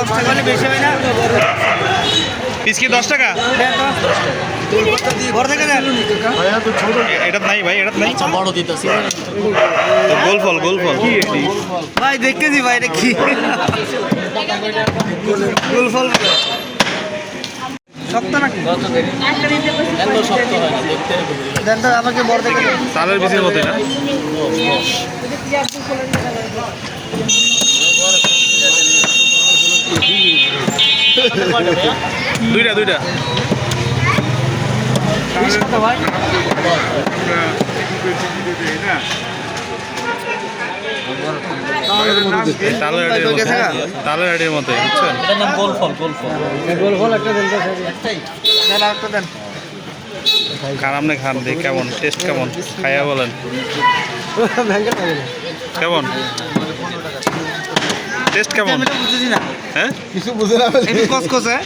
দশ টাকা বেশি হয় না। পিস কি দশ টাকা? এ- এটা নাই ভাই এটা নাই। আচ্ছা বড় দিতেছি। গোল ফল গোল ফল। ভাই দেখতেছি ভাই এটা কি? ফুল। শক্ত নাকি? হয় আমাকে বড় না? দুইটা দুইটা। তালের মতো। বুঝছেন? এটার নাম গোল ফল গোল ফল। দেন আরেকটা দেন। খান আপনি খান দেখি কেমন টেস্ট কেমন খাইয়া বলেন। কেমন? টেস্ট কেমন? আমি তো বুঝতেছি না। হ্যাঁ? একটু কসকসে